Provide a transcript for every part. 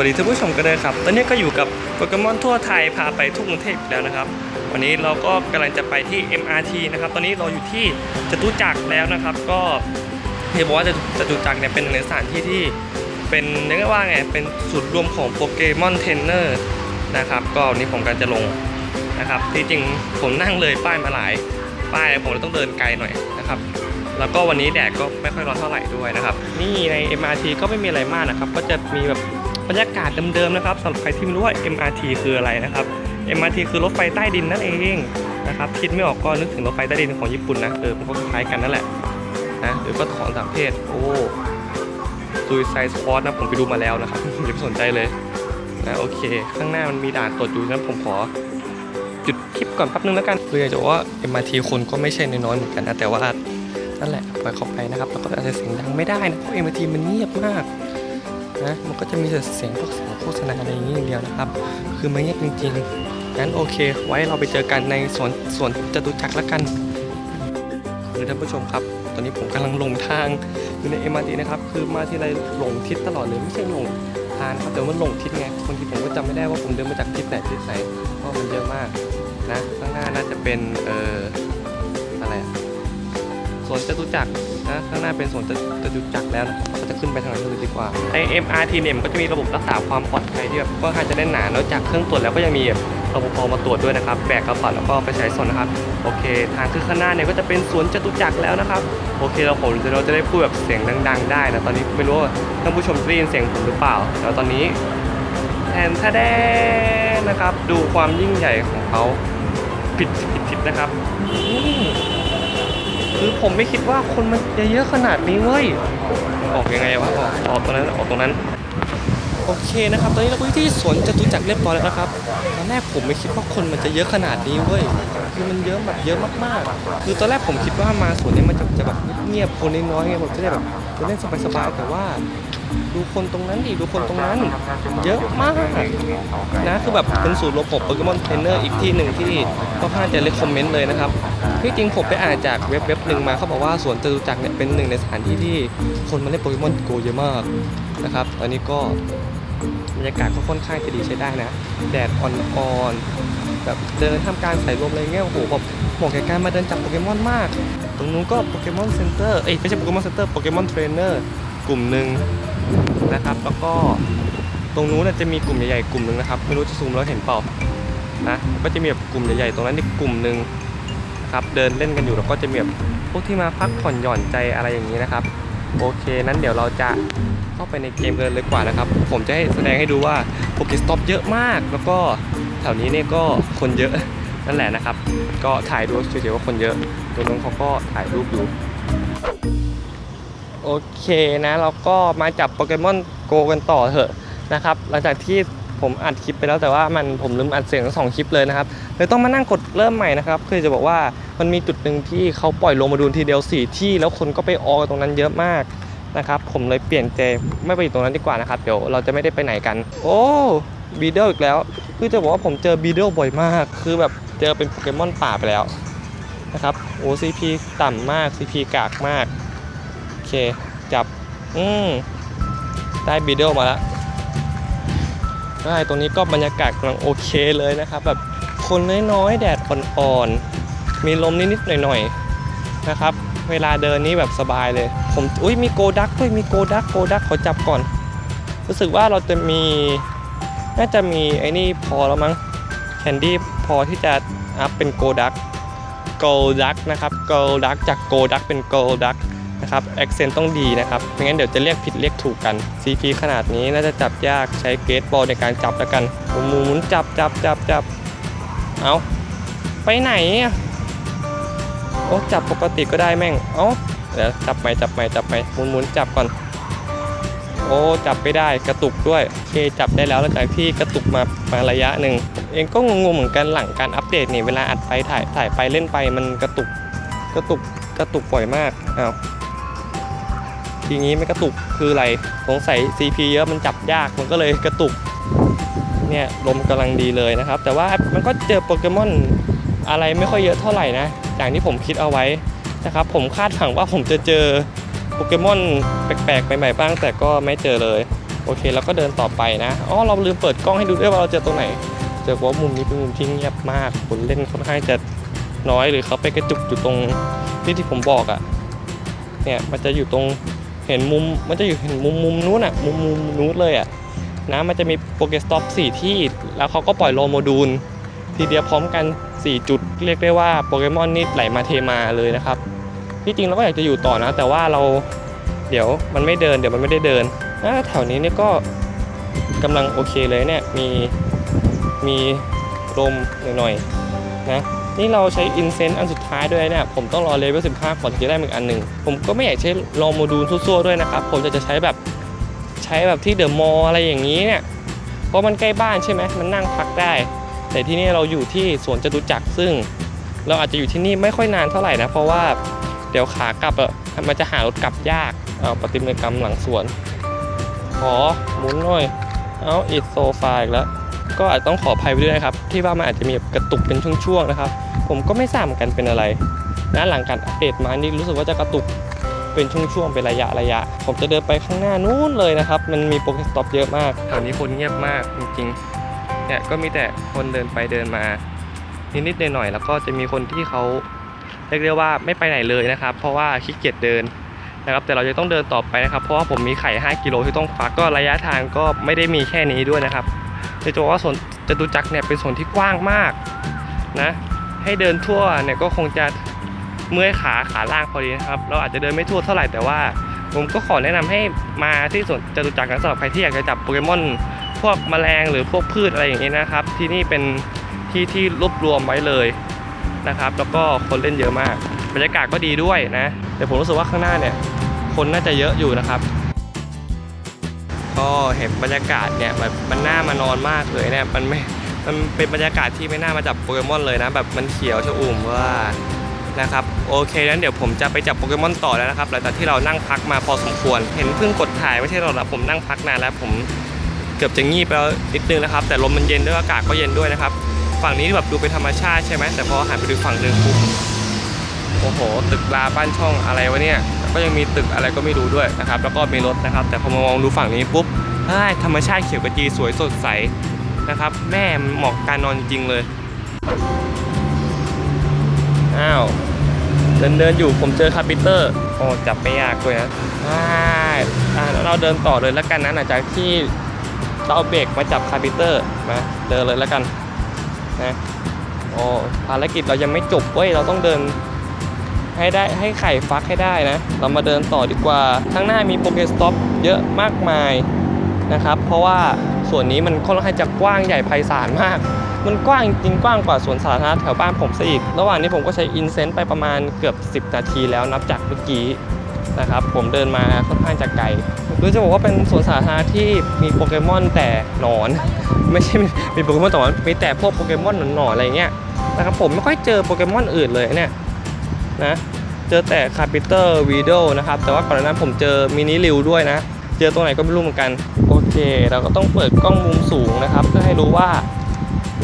สวัสดีท่านผู้ชมกันเลยครับ ตอนนี้ก็อยู่กับโปเกมอนทั่วไทยพาไปทุกกรุงเทพอีกแล้วนะครับ วันนี้เราก็กำลังจะไปที่ MRT นะครับ ตอนนี้เราอยู่ที่จตุจักรแล้วนะครับ ก็เห็นบอกว่าจตุจักรเนี่ยเป็นหนึ่งในสถานที่ที่เป็นเรียกว่าไง เป็นศูนย์รวมของโปเกมอนเทรนเนอร์นะครับ ก็วันนี้ผมกำลังจะลงนะครับที่จริงผมนั่งเลยป้ายมาหลาย ป้ายผมต้องเดินไกลหน่อยนะครับแล้วก็วันนี้แดดก็ไม่ค่อยร้อนเท่าไหร่ด้วยนะครับ นี่ใน MRT ก็ไม่มีอะไรมากนะครับ ก็จะมีแบบ บรรยากาศเดิมๆนะครับสำหรับใครที่ไม่รู้ว่า MRT คืออะไรนะครับ MRT คือรถไฟใต้ดินนั่นเองนะครับคิดไม่ออกก็นึกถึงรถไฟใต้ดินของญี่ปุ่นนะเออมันก็คล้ายกันนั่นแหละนะหรือก็ของต่างประเทศโอ้ซูซายสปอร์ตนะผมไปดูมาแล้วนะครับอย่าไปสนใจเลยนะโอเค ข้างหน้ามันมีด่านตรวจอยู่นะผมขอจุดคลิปก่อนแป๊บนึงแล้วกันคืออยากจะว่า MRT คนก็ไม่ใช่น้อยๆเหมือนกันนะแต่ว่านั่นแหละปล่อยเข้าไปนะครับแล้วก็อาจจะเสียงดังไม่ได้นะเพราะ MRT มันเงียบมาก นะมันก็จะมีแต่เสียงพวกเสียงโฆษณาอะไรอย่างนี้อย่างเดียวนะครับ คือมันเงียบจริงๆงั้นโอเค ไว้เราไปเจอกันในสวนสวนจตุจักรแล้วกันคือท่านผู้ชมครับ ตอนนี้ผมกำลังลงทางอยู่ใน MRT นะครับ คือมาที่ไรหลงทิศตลอดเลยไม่ใช่หลงทางนะครับแต่ว่ามันหลงทิศไงบางทีผมก็จำไม่ได้ว่าผมเดินมาจากทิศไหนทิศไหนเพราะมันเยอะมากนะข้างหน้าน่าจะเป็นเอ่ออะไรอะสวนจตุจักร นะข้างหน้าเป็นสวนจจตุจักรแล้วนะเราก็จะขึ้นไปทางนั้นเลยดีกว่าไอ MRT เนี่ยมันก็จะมีระบบรักษาความปลอดภัยที่แบบก็ค่อนข้างจะแน่นหนานอกจากเครื่องตรวจแล้วก็ยังมีแบบรปภมาตรวจด้วยนะครับแบกกระเป๋าแล้วก็ไปใช้สนนะครับ โอเค ทางขึ้นข้างหน้าเนี่ยก็จะเป็นสวนจตุจักรแล้วนะครับโอเคเราผมเราจะได้พูดแบบเสียงดัง ๆ ได้นะตอนนี้ไม่รู้ว่าท่านผู้ชมจะได้ยินเสียงผมหรือเปล่าแล้วตอนนี้แทนแท้แดนนะครับดูความยิ่งใหญ่ของเขาผิดผิดผิดนะครับ คือผมไม่คิดว่าคนมันจะเยอะขนาดนี้เว้ย ออกยังไงวะ ออกออกตรงนั้น ออกตรงนั้น โอเคนะครับ ตอนนี้เราก็อยู่ที่สวนจตุจักรเรียบร้อยแล้วนะครับ ตอนแรกผมไม่คิดว่าคนมันจะเยอะขนาดนี้เว้ย คือมันเยอะแบบเยอะมากๆ คือตอนแรกผมคิดว่ามาสวนนี้มันจะจะแบบเงียบคนน้อยๆไงผมจะได้แบบจะเล่นสบายๆ แต่ว่า ดูคนตรงนั้นดิดูคนตรงนั้น เยอะมากนะคือแบบเป็นศูนย์รวมของโปเกมอนเทรนเนอร์อีกที่หนึ่งที่ก็ค่อนข้างจะเลคคอมเมนต์เลยนะครับที่จริงผมไปอ่านจากเว็บเว็บหนึ่งมาเขาบอกว่าสวนจตุจักรเนี่ยเป็นหนึ่งในสถานที่ที่คนมาเล่นโปเกมอนโกเยอะมากนะครับตอนนี้ก็บรรยากาศก็ค่อนข้างจะดีใช้ได้นะ แดดอ่อนๆแบบเดินทำกลารสายลมอะไรเงี้ยโอ้โหแบบเหมาะแก่การมาเดินจับโปเกมอนมาก ตรงนู้นก็โปเกมอนเซ็นเตอร์เอ้ยไม่ใช่โปเกมอนเซ็นเตอร์โปเกมอนเทรนเนอร์กลุ่มหนึ่ง นะครับ แล้วก็ตรงนู้นจะมีกลุ่มใหญ่ๆกลุ่มหนึ่งนะครับ ไม่รู้จะซูมแล้วเห็นเปล่านะก็จะมีแบบกลุ่มใหญ่ๆตรงนั้นอีกกลุ่มหนึ่งครับเดินเล่นกันอยู่แล้วก็จะมีแบบพวกที่มาพักผ่อนหย่อนใจอะไรอย่างนี้นะครับ โอเคนั้นเดี๋ยวเราจะเข้าไปในเกมกันเลยกว่านะครับ ผมจะให้แสดงให้ดูว่าโปเกสต็อปเยอะมาก แล้วก็แถวนี้เนี่ยก็คนเยอะนั่นแหละนะครับ ก็ถ่ายดูเฉยๆว่าคนเยอะ ตัวน้องเขาก็ถ่ายรูปอยู่ โอเคนะเราก็มาจับโปเกมอนโกกันต่อเถอะนะครับ หลังจากที่ผมอัดคลิปไปแล้วแต่ว่ามันผมลืมอัดเสียงทั้งสองคลิปเลยนะครับเลยต้องมานั่งกดเริ่มใหม่นะครับคือจะบอกว่ามันมีจุดหนึ่งที่เขาปล่อยลงมาดูทีเดียวสี่ที่ แล้วคนก็ไปออกตรงนั้นเยอะมากนะครับผมเลยเปลี่ยนใจไม่ไปอยู่ตรงนั้นดีกว่านะครับเดี๋ยวเราจะไม่ได้ไปไหนกัน โอ้บีเดิลอีกแล้ว คือจะบอกว่าผมเจอบีเดิลบ่อยมาก คือแบบเจอเป็นโปเกมอนป่าไปแล้วนะครับโอ้ซีพีต่ำมากซีพีกากมาก เค จับ อืมได้บีเดิลมาแล้วได้ตรงนี้ก็บรรยากาศกำลังโอเคเลยนะครับ แบบคนน้อยๆ แดดอ่อนๆ มีลมนิดๆ หน่อยๆ นะครับ เวลาเดินนี่แบบสบายเลย ผมอุ้ยมีโกดักด้วยมีโกดักโกดักขอจับก่อน รู้สึกว่าเราจะมี น่าจะมีไอ้นี่พอแล้วมั้งแคนดี้พอที่จะอัพเป็นโกดักโกดักนะครับโกดักจากโกดักเป็นโกดัก นะครับแอคเซนต์ต้องดีนะครับไม่งั้นเดี๋ยวจะเรียกผิดเรียกถูกกัน CP ขนาดนี้น่าจะจับยากใช้เกตบอลในการจับแล้วกันหมุนหมุนจับจับจับจับเอาไปไหนอะโอ้จับปกติก็ได้แม่งเอ้าเดี๋ยวจับใหม่จับใหม่จับใหม่หมุนหมุนจับก่อนโอ้จับไม่ได้กระตุกด้วยโอเคจับได้แล้วหลังจากที่กระตุกมามาระยะหนึ่งเองก็งงๆเหมือนกันหลังการอัปเดตนี่เวลาอัดไปถ่ายถ่ายไปเล่นไปมันกระตุกกระตุกกระตุกบ่อยมากอ้าว ทีนี้ไม่กระตุกคืออะไรสงสัย CP เยอะมันจับยากมันก็เลยกระตุกเนี่ยลมกำลังดีเลยนะครับ แต่ว่ามันก็เจอโปเกมอนอะไรไม่ค่อยเยอะเท่าไหร่นะอย่างที่ผมคิดเอาไว้นะครับ ผมคาดหวังว่าผมจะเจอโปเกมอนแปลกๆใหม่ๆบ้าง แต่ก็ไม่เจอเลยโอโอเคเราก็เดินต่อไปนะอ๋อเราลืมเปิดกล้องให้ดูด้วยว่าเราเจอตรงไหนเจอว่ามุมนี้เป็นมุมที่เงียบมากคนเล่นค่อนข้างจะน้อยหรือเขาไปกระจุกอยู่ตรงที่ที่ผมบอกอะ่ะเนี่ยมันจะอยู่ตรง เห็นมุมมันจะอยู่เห็นมุมมุมนู้นอะ่ะมุมมุมนู้นเลยอะ่ะนะมันจะมีโปเกสต็อปสี่ที่ แล้วเขาก็ปล่อยโลโมดูล ทีเดียวพร้อมกัน 4 จุด เรียกได้ว่าโปเกมอนนี่ไหลมาเทมาเลยนะครับ ที่จริงเราก็อยากจะอยู่ต่อนะ แต่ว่าเราเดี๋ยวมันไม่เดินเดี๋ยวมันไม่ได้เดินอ่าแถวนี้เนี่ยก็กำลังโอเคเลยเนี่ยมีมีลมหน่อยๆนะนี่เราใช้อินเซนต์อันสุด ท้ายด้วยเนี่ยผมต้องรอเลเวล15 ก่อนจะได้อีกอันหนึ่งผมก็ไม่อยากใช้ลองโมดูลทั่วๆด้วยนะครับผมจะจะใช้แบบใช้แบบที่เดอะมอลอะไรอย่างนี้เนี่ยเพราะมันใกล้บ้านใช่ไหมมันนั่งพักได้ แต่ที่นี่เราอยู่ที่สวนจตุจักรซึ่ง เราอาจจะอยู่ที่นี่ไม่ค่อยนานเท่าไหร่นะเพราะว่าเดี๋ยวขากลับอะมันจะหารถกลับยากเอาปฏิมากรรมหลังสวน ขอหมุนหน่อยเอาอิดโซฟาอีกแล้ว ก็อาจต้องขออภัยไปด้วยนะครับ ที่ว่ามันอาจจะมีกระตุกเป็นช่วงๆนะครับ ผมก็ไม่ทราบเหมือนกันเป็นอะไรนะหลังการอัปเดตมานี่รู้สึกว่าจะกระตุกเป็นช่วงๆเป็นระยะระยะ ผมจะเดินไปข้างหน้านู้นเลยนะครับ มันมีโปรเกสต็อปเยอะมากแถวนี้คนเงียบมากจริงๆเนี่ยก็มีแต่คนเดินไปเดินมา นิดๆหน่อยๆแล้วก็จะมีคนที่เขาเรียกได้ว่าไม่ไปไหนเลยนะครับ เพราะว่าขี้เกียจเดินนะครับแต่เราจะต้องเดินต่อไปนะครับ เพราะว่าผมมีไข่ 5 กิโลที่ต้องฟักก็ระยะทางก็ไม่ได้มีแค่นี้ด้วยนะครับ จะบอกว่าสวนจตุจักรเนี่ยเป็นสวนที่กว้างมากนะให้เดินทั่วเนี่ยก็คงจะเมื่อยขาขาล่างพอดีนะครับ เราอาจจะเดินไม่ทั่วเท่าไหร่แต่ว่า ผมก็ขอแนะนำให้มาที่สวนจตุจักรนะสำหรับใครที่อยากจะจับโปเกมอนพวกแมลงหรือพวกพืชอะไรอย่างนี้นะครับ ที่นี่เป็นที่ที่รวบรวมไว้เลยนะครับ แล้วก็คนเล่นเยอะมาก บรรยากาศก็ดีด้วยนะ แต่ผมรู้สึกว่าข้างหน้าเนี่ย คนน่าจะเยอะอยู่นะครับ ก็เห็นบรรยากาศเนี่ยแบบมันน่ามานอนมากเลยเนี่ยมันไม่มันเป็นบรรยากาศที่ไม่น่ามาจับโปเกมอนเลยนะ แบบมันเขียวชอุ่มว่านะครับโอเคงั้นเดี๋ยวผมจะไปจับโปเกมอนต่อแล้วนะครับหลังจากที่เรานั่งพักมาพอสมควร เห็นเพิ่งกดถ่ายไม่ใช่หรอกนะผมนั่งพักนานแล้วผมเกือบจะงีบไปแล้วนิดนึงนะครับ แต่ลมมันเย็นด้วยอากาศก็เย็นด้วยนะครับ ฝั่งนี้แบบดูเป็นธรรมชาติใช่ไหมแต่พอหันไปดูฝั่งหนึ่งปุ๊บโอ้โห ตึกราบ้านช่องอะไรวะเนี่ย ก็ยังมีตึกอะไรก็ไม่รู้ด้วยนะครับ แล้วก็มีรถนะครับ แต่พอมามองดูฝั่งนี้ปุ๊บเฮ้ยธรรมชาติเขียวกระจีสวยสดใสนะครับ แม่เหมาะการนอนจริงเลย อ้าว เดินเดินอยู่ผมเจอคาร์ปิเตอร์โอ้จับไม่ยากเลยนะอ่าอ่าเราเดินต่อเลยแล้วกันนะหลังจากที่เราเบรกมาจับคาร์ปิเตอร์มาเดินเลยแล้วกันนะโอ้ภารกิจเรายังไม่จบเว้ยเราต้องเดิน ให้ได้ให้ไข่ฟักให้ได้นะ เรามาเดินต่อดีกว่า ข้างหน้ามีโปเกสต็อปเยอะมากมายนะครับ เพราะว่าส่วนนี้มันค่อนข้างจะกว้างใหญ่ไพศาลมาก มันกว้างจริงกว้างกว่าสวนสาธารณะแถวบ้านผมซะอีก ระหว่างนี้ผมก็ใช้อินเซนต์ไปประมาณเกือบ 10 นาทีแล้วนับจากเมื่อกี้นะครับผมเดินมาค่อนข้างจะไกลโดยจะบอกว่าเป็นสวนสาธารณะที่มีโปเกมอนแต่หนอน ไม่ใช่มีโปเกมอนแต่ว่ามีแต่พวกโปเกมอนหนอนๆอะไรเงี้ยนะครับผมไม่ค่อยเจอโปเกมอนอื่นเลยเนี่ย นะเจอแต่คาปิเตอร์วีโดนะครับ แต่ว่าก่อนหน้านั้นผมเจอมินิริวด้วยนะ เจอตรงไหนก็ไม่รู้เหมือนกัน โอเค เราก็ต้องเปิดกล้องมุมสูงนะครับ เพื่อให้รู้ว่า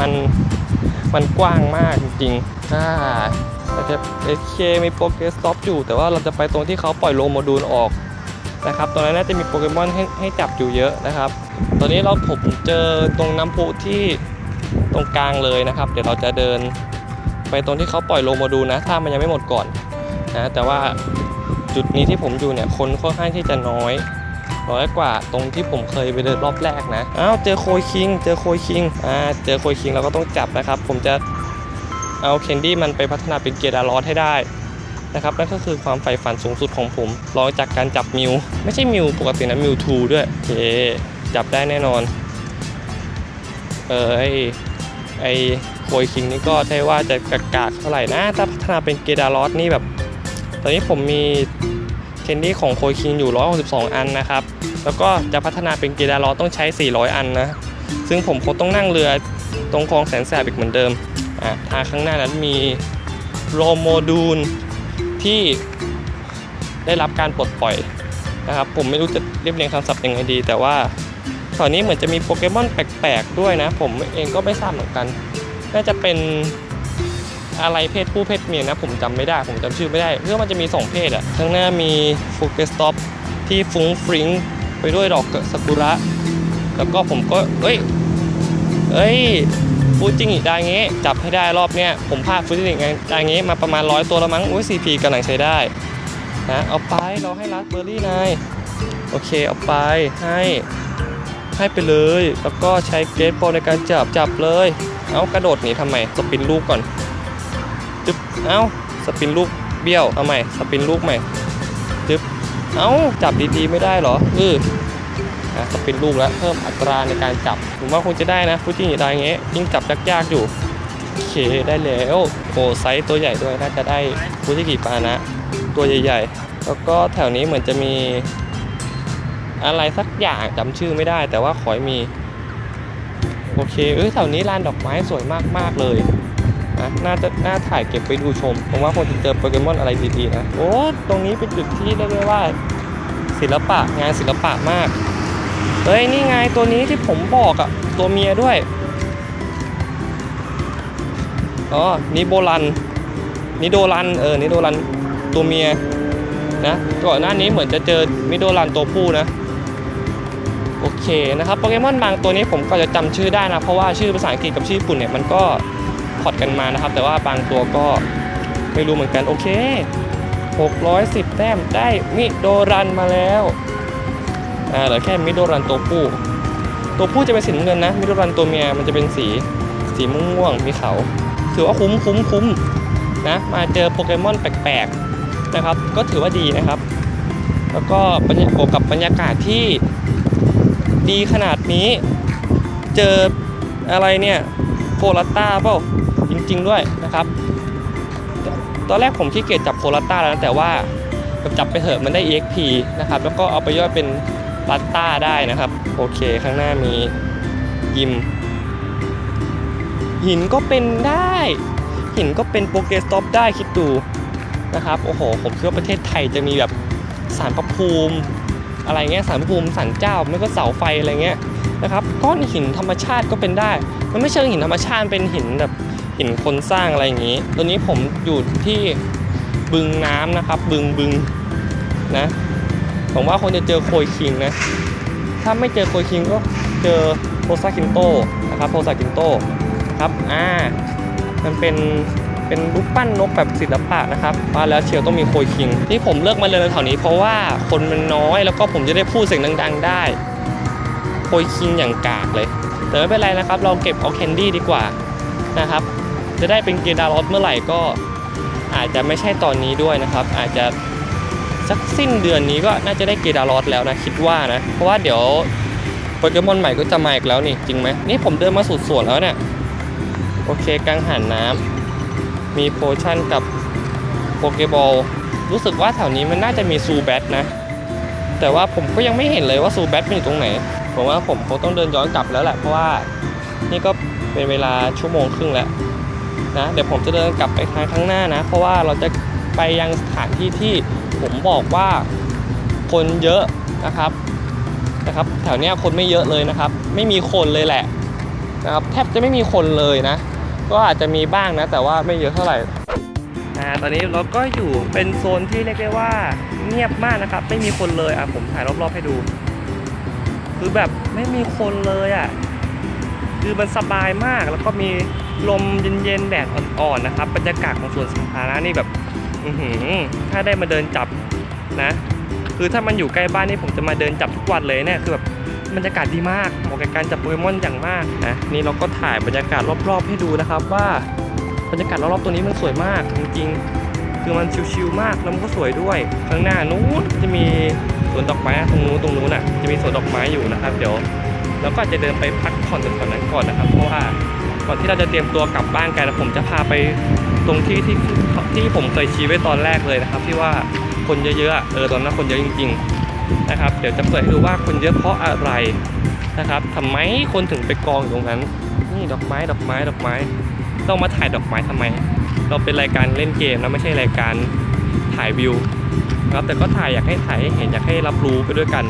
มันมันกว้างมากจริงๆอ่าแต่จะโอเคมีโปเกสต็อปอยู่ แต่ว่าเราจะไปตรงที่เขาปล่อยโลโมดูลออกนะครับตรงนั้นน่าจะมีโปเกมอนให้ให้จับอยู่เยอะนะครับ ตอนนี้เราผมเจอตรงน้ำพุที่ตรงกลางเลยนะครับ เดี๋ยวเราจะเดิน ไปตรงที่เขาปล่อยโลโมดูนะถ้ามันยังไม่หมดก่อนนะแต่ว่าจุดนี้ที่ผมอยู่เนี่ยคนค่อนข้างที่จะน้อยน้อยกว่าตรงที่ผมเคยไปเดินรอบแรกนะอ้าวเจอโคยคิง เจอโคยคิงอ่าเจอโคยคิงเราก็ต้องจับนะครับ ผมจะเอาเคนดี้มันไปพัฒนาเป็นเกียร์ดารอสให้ได้นะครับนั่นก็คือความใฝ่ฝันสูงสุดของผมรองจากการจับมิว ไม่ใช่มิวปกตินะมิวทูด้วยโอเคจับได้แน่นอน เออไอไอ โคยคิงนี่ก็ใช่ว่าจะกากากเท่าไหร่นะ ถ้าพัฒนาเป็นเกียร์ดารอสนี่แบบ ตอนนี้ผมมีเคนดี้ของโคยคิงอยู่ 162 อันนะครับ แล้วก็จะพัฒนาเป็นเกดารอต้องใช้ 400 อันนะ ซึ่งผมคงต้องนั่งเรือตรงคลองแสนแสบอีกเหมือนเดิมอะทางข้างหน้านั้นมีโรโมดูลที่ได้รับการปลดปล่อยนะครับผมไม่รู้จะเรียบเรียงคำศัพท์ยังไงดี แต่ว่าตอนนี้เหมือนจะมีโปเกมอนแปลกๆด้วยนะ ผมเองก็ไม่ทราบเหมือนกัน น่าจะเป็นอะไรเพศผู้เพศเมียนะ ผมจำไม่ได้ ผมจำชื่อไม่ได้เรื่อมันจะมี 2 เพศอะข้างหน้ามีโฟกัสต็อปที่ฟุ้งฟริ้งไปด้วยดอกซากุระ แล้วก็ผมก็เอ้ยเอ้ยฟูจิงิดาเงะจับให้ได้รอบเนี้ยผมพาฟูจิงิดาเงะมาประมาณร้อยตัวแล้วมั้งอุ้ยซีพีกำลังใช้ได้นะเอาไปเราให้รัสเบอร์รี่นายโอเคเอาไปให้ให้ไปเลย แล้วก็ใช้เกรดบอลในการจับจับเลย เอากระโดดหนีทำไมสปินลูกก่อนจึ๊บเอาสปินลูกเบี้ยวเอาใหม่สปินลูกใหม่จึ๊บเอาจับดีๆไม่ได้เหรอเออนะสปินลูกแล้วเพิ่มอัตราในการจับผมว่าคงจะได้นะฟูจิได้เงี้ยยิ่งจับยากๆอยู่โอเคได้แล้วโอ้ไซส์ตัวใหญ่ด้วยน่าจะได้ฟูจิกิปานะ ตัวใหญ่ๆ แล้วก็แถวนี้เหมือนจะมีอะไรสักอย่างจำชื่อไม่ได้ แต่ว่าขอให้มี โอเค เอ้ยแถวนี้ลานดอกไม้สวยมากๆเลยนะน่าจะน่าถ่ายเก็บไปดูชม ผมว่าคงจะเจอโปเกมอนอะไรดีๆนะ โอ้ ตรงนี้เป็นจุดที่เรียกได้ว่าศิลปะงานศิลปะมาก เฮ้ย นี่ไงตัวนี้ที่ผมบอกอะตัวเมียด้วย อ๋อ นิโบรัน นิโดรัน เออ นิโดรันตัวเมียนะ ก่อนหน้านี้เหมือนจะเจอนิโดรันตัวผู้นะ โอเคนะครับโปเกมอนบางตัวนี้ผมก็จะจำชื่อได้นะ เพราะว่าชื่อภาษาอังกฤษกับชื่อญี่ปุ่นเนี่ยมันก็พอดกันมานะครับ แต่ว่าบางตัวก็ไม่รู้เหมือนกันโอเค 610 แต้มได้มิโดรันมาแล้วอ่าเหลือแค่มิโดรันตัวผู้ตัวผู้จะเป็นสีน้ำเงินนะมิโดรันตัวเมียมันจะเป็นสีสีม่วงมีเขาถือว่าคุ้มคุ้มคุ้มนะมาเจอโปเกมอนแปลกๆนะครับ ก็ถือว่าดีนะครับ แล้วก็บรรยากาศกับบรรยากาศที่ ดีขนาดนี้ เจออะไรเนี่ยโคลัตตาเปล่าจริง ๆ ด้วยนะครับ ตอนแรกผมขี้เกียจจับโคลัตตาแล้วนะแต่ว่าจับไปเถอะมันได้ EXP นะครับ แล้วก็เอาไปย่อยเป็นลัตต้าได้นะครับ โอเคข้างหน้ามียิม หินก็เป็นได้ หินก็เป็นโปเกสต็อปได้คิดดูนะครับ โอ้โห ผมคิดว่าประเทศไทยจะมีแบบสารพระภูมิ อะไรเงี้ยสารพระภูมิสันเจ้าไม่ก็เสาไฟอะไรเงี้ยนะครับก้อนหินธรรมชาติก็เป็นได้ มันไม่เชิงหินธรรมชาติเป็นหินแบบหินคนสร้างอะไรอย่างนี้ตัวนี้ผมอยู่ที่บึงน้ำนะครับ บึงบึงนะผมว่าคนจะเจอโคยคิงนะถ้าไม่เจอโคยคิงก็เจอโพซาคินโตนะครับโพซาคินโตครับอ่ามันเป็น เป็นรูปปั้นนกแบบศิลปะนะครับว่าแล้วเชียวต้องมีโคยคิงที่ผมเลือกมาเลยนแถวนี้ เพราะว่าคนมันน้อยแล้วก็ผมจะได้พูดเสียงดัง ๆ ได้โคยคิงอย่างกากเลย แต่ไม่เป็นไรนะครับ เราเก็บเอาแคนดี้ดีกว่านะครับ จะได้เป็นเกดารอสเมื่อไหร่ก็อาจจะไม่ใช่ตอนนี้ด้วยนะครับ อาจจะสักสิ้นเดือนนี้ก็น่าจะได้เกดารอสแล้วนะคิดว่านะ เพราะว่าเดี๋ยวโปเกมอนใหม่ก็จะมาอีกแล้วนี่จริงไหมนี่ผมเดินมาสุดสวนแล้วเนี่ยโอเคกังหันน้ำ มีโพชั่นกับโปเกบอลรู้สึกว่าแถวนี้มันน่าจะมีซูแบทนะ แต่ว่าผมก็ยังไม่เห็นเลยว่าซูแบทมันอยู่ตรงไหน ผมว่าผมคงต้องเดินย้อนกลับแล้วแหละ เพราะว่านี่ก็เป็นเวลาชั่วโมงครึ่งแล้วนะเดี๋ยวผมจะเดินกลับไปทางข้างหน้านะ เพราะว่าเราจะไปยังสถานที่ที่ผมบอกว่าคนเยอะนะครับนะครับแถวเนี้ยคนไม่เยอะเลยนะครับ ไม่มีคนเลยแหละนะครับแทบจะไม่มีคนเลยนะ ก็อาจจะมีบ้างนะ แต่ว่าไม่เยอะเท่าไหร่ตอนนี้เราก็อยู่เป็นโซนที่เรียกได้ว่าเงียบมากนะครับ ไม่มีคนเลยอะผมถ่ายรอบๆให้ดู คือแบบไม่มีคนเลยอะคือมันสบายมากแล้วก็มีลมเย็นๆแดดอ่อนๆนะครับบรรยากาศของสวนสาธารณะนี่แบบอือหือถ้าได้มาเดินจับนะ คือถ้ามันอยู่ใกล้บ้านนี่ผมจะมาเดินจับทุกวันเลยเนี่ยคือแบบ บรรยากาศดีมากเหมาะกับการจับโปเกมอนอย่างมากนะนี่เราก็ถ่ายบรรยากาศรอบๆ ให้ดูนะครับ ว่าบรรยากาศรอบๆตัวนี้มันสวยมากจริงๆคือมันชิลๆมากแล้วมันก็สวยด้วย ข้างหน้านู้นจะมีสวนดอกไม้ตรงนู้นตรงนู้นอะจะมีสวนดอกไม้อยู่นะครับ เดี๋ยวเราก็จะเดินไปพักผ่อนตรงนั้นก่อนนะครับ เพราะว่าก่อนที่เราจะเตรียมตัวกลับบ้านกันผมจะพาไปตรงที่ที่ที่ผมเคยชี้ไว้ตอนแรกเลยนะครับ ที่ว่าคนเยอะๆเออตอนนั้นคนเยอะจริง ๆ นะครับ เดี๋ยวจะเปิดให้ดูว่าคนเยอะเพราะอะไรนะครับทำไมคนถึงไปกองอยู่ตรงนั้น นี่ดอกไม้ดอกไม้ดอกไม้ต้องมาถ่ายดอกไม้ทำไม เราเป็นรายการเล่นเกมนะไม่ใช่รายการถ่ายวิวครับแต่ก็ถ่ายอยากให้ถ่ายให้เห็นอยากให้รับรู้ไปด้วยกัน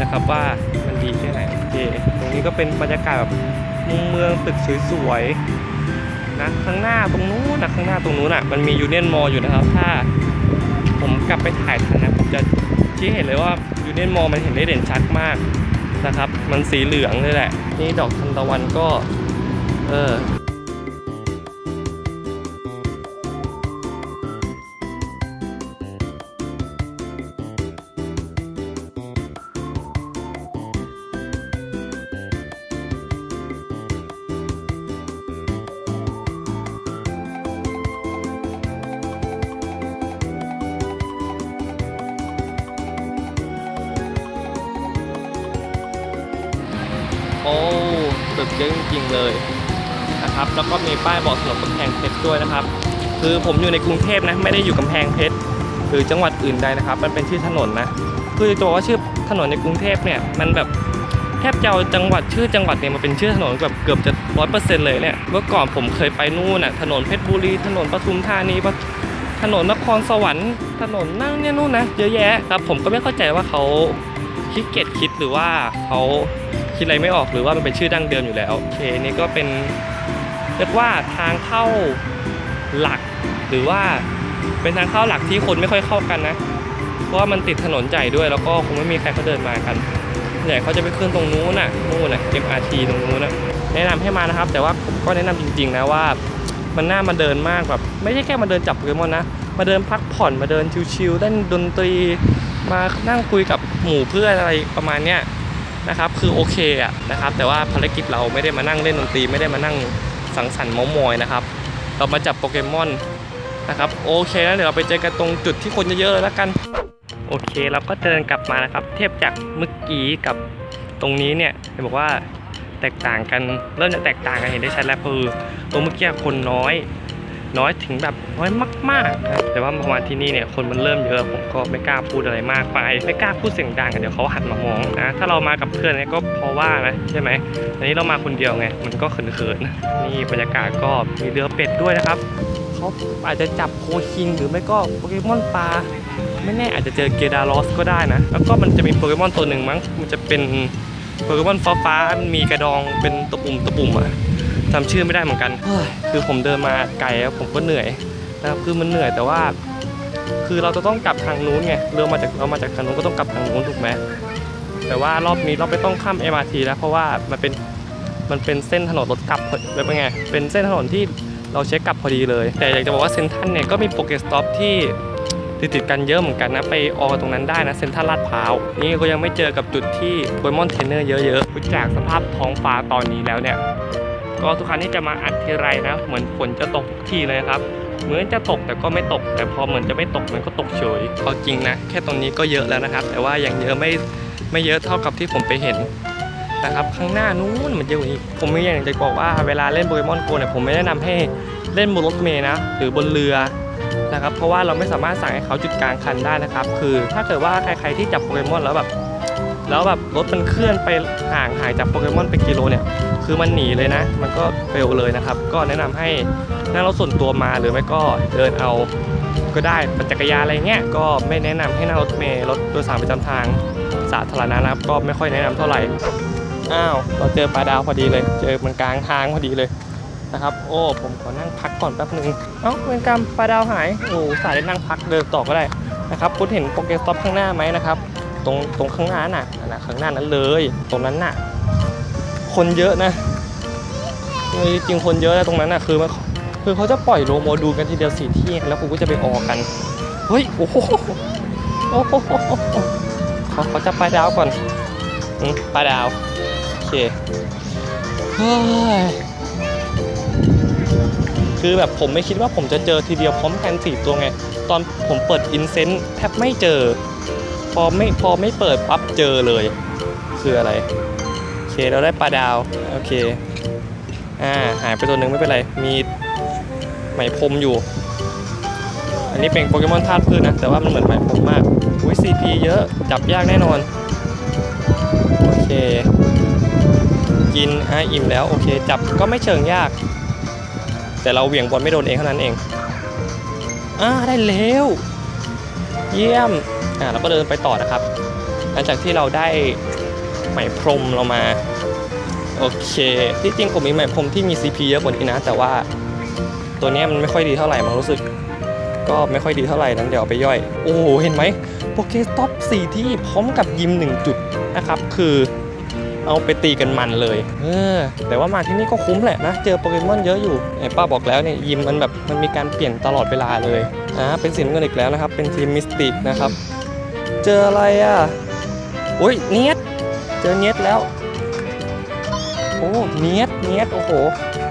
นะครับว่ามันดีแค่ไหนโอเคตรงนี้ก็เป็นบรรยากาศแบบมุมเมืองตึกสวยๆนะข้างหน้าตรงนู้นนะข้างหน้าตรงนู้นอะมันมียูเนียนมอลอยู่นะครับ ถ้าผมกลับไปถ่ายทันนะผมจะ ที่เห็นเลยว่ายูเนียนมอมันเห็นได้เด่นชัดมากนะครับ มันสีเหลืองเลยแหละ นี่ดอกทันตะวันก็ เออ แล้วก็มีป้ายบอกถนนกำแพงเพชรด้วยนะครับ คือผมอยู่ในกรุงเทพนะไม่ได้อยู่กำแพงเพชรหรือจังหวัดอื่นใดนะครับ มันเป็นชื่อถนนนะคือตัวว่าชื่อถนนในกรุงเทพเนี่ยมันแบบแทบจะเอาจังหวัดชื่อจังหวัดเนี่ยมาเป็นชื่อถนนแบบเกือบจะร้อยเปอร์เซ็นต์เลยเนี่ยเมื่อก่อนผมเคยไปนู่นน่ะถนนเพชรบุรีถนนปทุมธานีถนนนครสวรรค์ถนนนั่งเนี่ยนู่นนะเยอะแยะครับผมก็ไม่เข้าใจว่าเขาคิดเกียจคิดหรือว่าเขาคิดอะไรไม่ออกหรือว่ามันเป็นชื่อดั้งเดิมอยู่แล้วโอเคนี่ก็เป็น เรียกว่าทางเข้าหลัก หรือว่าเป็นทางเข้าหลักที่คนไม่ค่อยเข้ากันนะ เพราะว่ามันติดถนนใหญ่ด้วย แล้วก็คงไม่มีใครเขาเดินมากันใหญ่เขาจะไปขึ้นตรงนู้นน่ะนู่นน่ะ MRT ตรงนู้นน่ะแนะนำให้มานะครับ แต่ว่าผมก็แนะนำจริง ๆ นะว่า มันน่ามาเดินมากแบบไม่ใช่แค่มาเดินจับโปเกมอนนะมาเดินพักผ่อนมาเดินชิลๆเล่นดนตรีมานั่งคุยกับหมู่เพื่อนอะไรประมาณเนี้ยนะครับคือโอเคอะนะครับแต่ว่าภารกิจเราไม่ได้มานั่งเล่นดนตรีไม่ได้มานั่ง สังสรรค์มอมอยนะครับ เรามาจับโปเกมอนนะครับโอเคนะเดี๋ยวเราไปเจอกันตรงจุดที่คนเยอะๆเลยแล้วกัน โอเคเราก็เดินกลับมานะครับ เทียบจากเมื่อกี้กับตรงนี้เนี่ยเห็นบอกว่าแตกต่างกันเริ่มจะแตกต่างกันเห็นได้ชัดแล้วคือตรงเมื่อกี้คนน้อย น้อยถึงแบบน้อยมากๆนะแต่ว่าพอมาที่นี่เนี่ยคนมันเริ่มเยอะผมก็ไม่กล้าพูดอะไรมากไป ไม่กล้าพูดเสียงดังเดี๋ยวเขาหันมามองนะถ้าเรามากับเพื่อนเนี่ยก็พอว่านะใช่ไหมอันนี้เรามาคนเดียวไงมันก็เขินๆนี่บรรยากาศก็มีเรือเป็ดด้วยนะครับเขาอาจจะจับโคคิงหรือไม่ก็โปเกมอนปลาไม่แน่อาจจะเจอเกดารอสก็ได้นะ แล้วก็มันจะมีโปเกมอนตัวหนึ่งมั้งมันจะเป็นโปเกมอนฟ้าฟ้ามีกระดองเป็นตะปุ่มตะปุ่มอะ จำชื่อไม่ได้เหมือนกันเฮ้ยคือผมเดินมาไกลแล้วผมก็เหนื่อยนะครับคือมันเหนื่อยแต่ว่า คือเราจะต้องกลับทางนู้นไงเรามาจากเรามาจากทางนู้นก็ต้องกลับทางนู้นถูกไหมแต่ว่ารอบนี้เราไม่ต้องข้าม MRT แล้วเพราะว่ามันเป็นมันเป็นเส้นถนนรถกลับแบบไงเป็นเส้นถนนที่เราเช็คกลับพอดีเลย แต่อยากจะบอกว่าเซนทรันเนี่ยก็มีโปเกสต็อปที่ติดติดๆกันเยอะเหมือนกันนะ ไปออตรงนั้นได้นะเซ็นทรัลลาดพร้าวนี่ก็ยังไม่เจอกับจุดที่โปเกมอนเทรนเนอร์เยอะๆดูจากสภาพท้องฟ้าตอนนี้แล้วเนี่ย ก็ทุกครั้งที่จะมาอัดทีไรนะเหมือนฝนจะตกทุกทีเลยครับเหมือนจะตกแต่ก็ไม่ตก แต่พอเหมือนจะไม่ตกมันก็ตกเฉยเอาจริงนะแค่ตรงนี้ก็เยอะแล้วนะครับ แต่ว่ายังเยอะไม่ไม่เยอะเท่ากับที่ผมไปเห็นนะครับข้างหน้านู้นมันเยอะกว่านี้ผมมีอย่างจะบอกว่าเวลาเล่นโปเกมอนโกเนี่ยผมไม่แนะนำให้เล่นบนรถเมล์นะหรือบนเรือนะครับเพราะว่าเราไม่สามารถสั่งให้เขาจุดกลางคันได้นะครับ คือถ้าเกิดว่าใครๆที่จับโปเกมอนแล้วแบบ แล้วแบบรถมันเคลื่อนไปห่างหายจากโปเกมอนไปกิโลเนี่ย คือมันหนีเลยนะ มันก็เฟลเลยนะครับ ก็แนะนำให้นั่งรถส่วนตัวมาหรือไม่ก็เดินเอาก็ได้ปั่นจักรยานอะไรเงี้ยก็ไม่แนะนำให้นั่งรถเมล์รถโดยสารประจำทางสาธารณะนะครับ ก็ไม่ค่อยแนะนำเท่าไหร่อ้าวเราเจอปลาดาวพอดีเลย เจอมันกลางทางพอดีเลยนะครับ โอ้ผมขอนั่งพักก่อนแป๊บนึงเอ้าเวรกรรมปลาดาวหายโอ้สายได้นั่งพักเดินต่อก็ได้นะครับคุณเห็นโปเกสต็อปข้างหน้าไหมนะครับ ตรงตรงข้างหน้าน่ะนั่นน่ะข้างหน้านั้นเลย ตรงนั้นน่ะ คนเยอะนะจริงคนเยอะนะตรงนั้นน่ะคือมันคือเขาจะปล่อยโลโมดูกันทีเดียวสี่ที่แล้วคุณก็จะไปออกกันเฮ้ยโอ้โหโอ้โหขอขอจับปดาวก่อนอืมปดาวโอเคเฮ้ยคือแบบผมไม่คิดว่าผมจะเจอทีเดียวพร้อมกันสี่ตัวไง ตอนผมเปิดอินเซนต์แทบไม่เจอ พอไม่พอไม่เปิดปั๊บเจอเลย คืออะไร โอเคเราได้ปลาดาว โอเค อ่า หายไปตัวหนึ่งไม่เป็นไร มีไหมพรมอยู่ อันนี้เป็นโปเกมอนธาตุพืชนะ แต่ว่ามันเหมือนไหมพรมมาก อุ้ยซีพีเยอะ จับยากแน่นอน โอเค กินอะอิ่มแล้ว โอเค จับก็ไม่เชิงยาก แต่เราเหวี่ยงบอลไม่โดนเองเท่านั้นเอง อ่าได้แล้ว เยี่ยม อ่าเราก็เดินไปต่อนะครับ หลังจากที่เราได้ไหมพรมเรามา โอเค ที่จริงผมมีไหมพรมที่มี CP เยอะกว่านี้นะ แต่ว่าตัวนี้มันไม่ค่อยดีเท่าไหร่มันรู้สึก ก็ไม่ค่อยดีเท่าไหร่นั้นเดี๋ยวเอาไปย่อย โอ้โห เห็นไหมโปเกสต็อป4ที่พร้อมกับยิม 1 จุดนะครับ คือเอาไปตีกันมันเลย เออ แต่ว่ามาที่นี่ก็คุ้มแหละนะ เจอโปเกมอนเยอะอยู่ไอ้ป้าบอกแล้วเนี่ยยิมมันแบบมันมีการเปลี่ยนตลอดเวลาเลย อ่า เป็นสีน้ำเงินอีกแล้วนะครับ เป็นทีมมิสติกนะครับ เจออะไรอะโอ้ยเนียดเจอเนียดแล้ว โอ้เนียดเนียดโอ้โห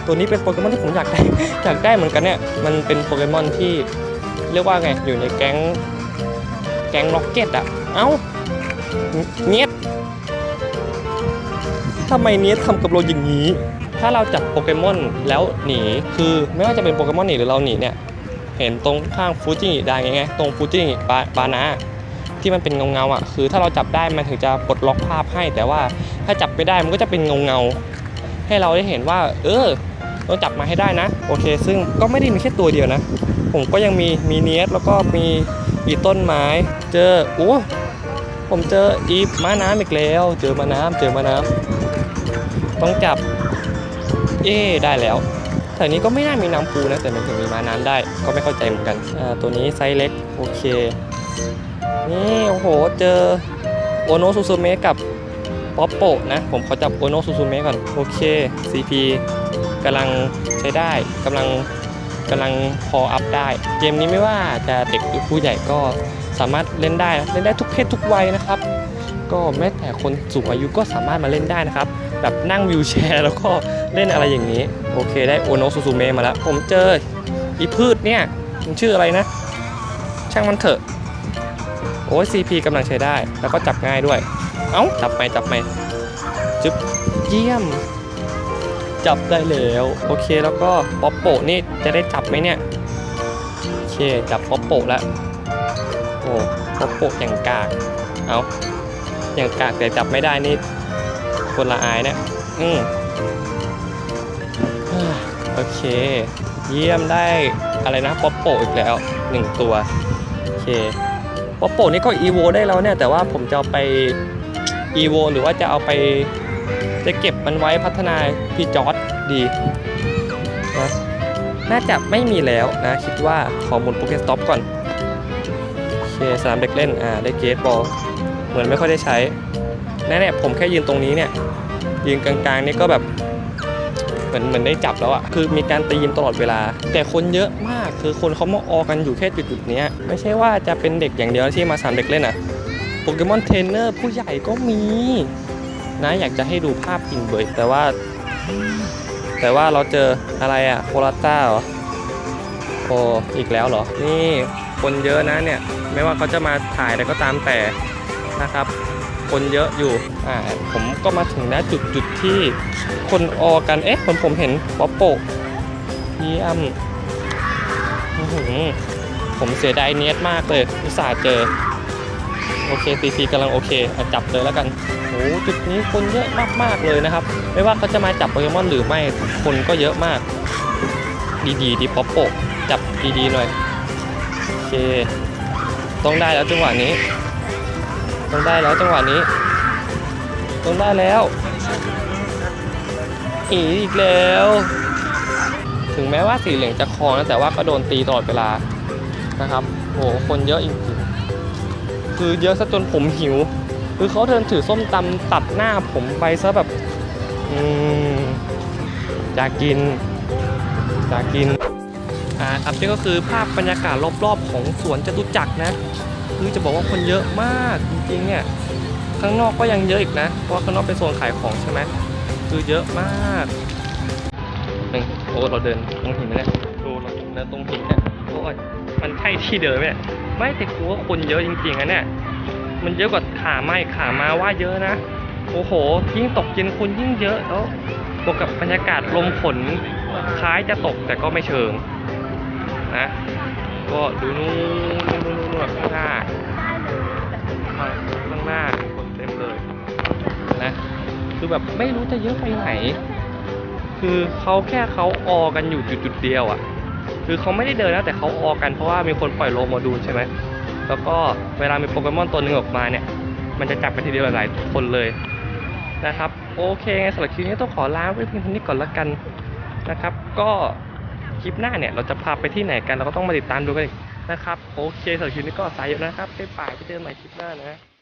ตัวนี้เป็นโปเกมอนที่ผมอยากได้อยากได้เหมือนกันเนี่ย มันเป็นโปเกมอนที่เรียกว่าไง อยู่ในแก๊ง แก๊งล็อกเก็ตอะเอ้า เนียดทำไมเนียดทำกับเราอย่างนี้ ถ้าเราจับโปเกมอนแล้วหนี คือไม่ว่าจะเป็นโปเกมอนหนีหรือเราหนีเนี่ย เห็นตรงข้างฟูจิได้ไงไง ตรงฟูจิบาบานา ที่มันเป็นเงาเงาอะคือถ้าเราจับได้มันถึงจะปลดล็อกภาพให้ แต่ว่าถ้าจับไม่ได้มันก็จะเป็นเงาเงาให้เราได้เห็นว่า เออต้องจับมาให้ได้นะ โอเค ซึ่งก็ไม่ได้มีแค่ตัวเดียวนะ ผมก็ยังมีมีเนียสแล้วก็มีอีต้นไม้ เจอโอ้ผมเจออีม้าน้ำอีกแล้ว เจอม้าน้ำเจอม้าน้ำต้องจับ เอ๊ได้แล้วแถวนี้ก็ไม่น่ามีน้ำปูนะแต่มันถึงมีม้าน้ำได้ก็ไม่เข้าใจเหมือนกันตัวนี้ไซส์เล็กโอเค นี่โอ้โหเจอโอโนซูซูเมะกับป๊อปโปะนะ ผมขอจับโอโนซูซูเมะก่อน โอเค CP กำลังใช้ได้กำลังกำลังพออัพได้ เกมนี้ไม่ว่าจะเด็กหรือผู้ใหญ่ก็สามารถเล่นได้เล่นได้ทุกเพศทุกวัยนะครับ ก็แม้แต่คนสูงอายุก็สามารถมาเล่นได้นะครับ แบบนั่งวิวแชร์แล้วก็เล่นอะไรอย่างนี้ โอเคได้โอโนซูซูเมะมาแล้ว ผมเจออีพืชเนี่ยมันชื่ออะไรนะ ช่างมันเถอะ โอ้ย CP กำลังใช้ได้ แล้วก็จับง่ายด้วย เอ้า จับไหมจับไหมจึ๊บเยี่ยม จับได้แล้ว โอเคแล้วก็ป๊อปโปนี่จะได้จับไหมเนี่ย โอเค จับป๊อปโปแล้วโอ้ป๊อปโปอย่างกาก เอาอย่างกากแต่จับไม่ได้นี่คนละอายเนี่ย อืมโอเค เยี่ยมได้อะไรนะป๊อปโปอีกแล้วหนึ่งตัว โอเค ป๊อปโปนี่ก็อีโวได้แล้วเนี่ยแต่ว่าผมจะเอาไปอีโวหรือว่าจะเอาไปจะเก็บมันไว้พัฒนาพี่จอร์ดดีนะน่าจะไม่มีแล้วนะคิดว่าขอหมุนโปเกสต็อปก่อนโอเคสนามเด็กเล่นอ่าได้เกตบอลเหมือนไม่ค่อยได้ใช้แน่ๆผมแค่ยืนตรงนี้เนี่ยยืนกลางๆนี่ก็แบบ เหมือนเหมือนได้จับแล้วอะคือมีการตียิมตลอดเวลา แต่คนเยอะมากคือคนเขามาออกันอยู่แค่จุดๆเนี้ยไม่ใช่ว่าจะเป็นเด็กอย่างเดียวที่มาสามเด็กเล่นอะโปเกมอนเทรนเนอร์ผู้ใหญ่ก็มีนะอยากจะให้ดูภาพจริงเลยแต่ว่า แต่ว่าเราเจออะไรอะโคลาต้าเหรอโอ้อีกแล้วเหรอ นี่คนเยอะนะเนี่ย ไม่ว่าเขาจะมาถ่ายอะไรก็ตามแต่นะครับ คนเยอะอยู่ อ่า ผมก็มาถึงนะจุดจุดที่คนออกัน เอ๊ะผมผมเห็นป๊อปโปะเยี่ยมผมเสียดายเนียสมากเลยอุตส่าห์เจอ โอเคซีซีกำลังโอเคเอาจับเลยแล้วกันโอ้จุดนี้คนเยอะมากๆเลยนะครับ ไม่ว่าเขาจะมาจับโปเกมอนหรือไม่ คนก็เยอะมาก ดีๆดีป๊อปโปะจับดีๆหน่อย โอเค ต้องได้แล้วจังหวะนี้ ต้องได้แล้วจังหวะนี้ต้องได้แล้ว อีอีกแล้ว ถึงแม้ว่าสีเหลืองจะคลองนะแต่ว่าก็โดนตีตลอดเวลานะครับโหคนเยอะจริงๆคือเยอะซะจนผมหิว คือเขาเดินถือส้มตำตัดหน้าผมไปซะแบบ อืมอยากกินอยากกินอ่าครับนี่ก็คือภาพบรรยากาศรอบๆ ของสวนจตุจักรนะ คือจะบอกว่าคนเยอะมากจริงๆเนี่ยข้างนอกก็ยังเยอะอีกนะ เพราะว่าข้างนอกเป็นโซนขายของใช่ไหมคือเยอะมากหนึ่งโอ้เราเดินตรงหินไหมเนี่ยดูเราเดินตรงหินเนี่ยโอ้ยมันใช่ที่เดิมไหมเนี่ยไม่แต่กูว่าคนเยอะจริงๆนะเนี่ยมันเยอะกว่าขาไม่ขามาว่าเยอะนะโอ้โห ยิ่งตกเย็นคนยิ่งเยอะแล้วบวกกับบรรยากาศลมฝนคล้ายจะตกแต่ก็ไม่เชิงนะก็ดูนู่น นู่นนู่นนู่นข้างหน้าข้างหน้าคนเต็มเลยนะคือแบบไม่รู้จะเยอะไปไหน คือเขาแค่เขาออกันอยู่จุดจุดเดียวอะ คือเขาไม่ได้เดินนะแต่เขาออกันเพราะว่ามีคนปล่อยโลมาดูลใช่ไหมแล้วก็เวลามีโปเกมอนตัวหนึ่งออกมาเนี่ย มันจะจับกันทีเดียวหลายคนเลยนะครับ โอเคไงสำหรับคลิปนี้ต้องขอลาไว้เพียงเท่านี้ก่อนละกันนะครับ ก็คลิปหน้าเนี่ยเราจะพาไปที่ไหนกันเราก็ต้องมาติดตามดูกันอีก นะครับ โอเคสำหรับคลิปนี้ก็สายอยู่นะครับไปป่ายไปเจอกันใหม่คลิปหน้านะ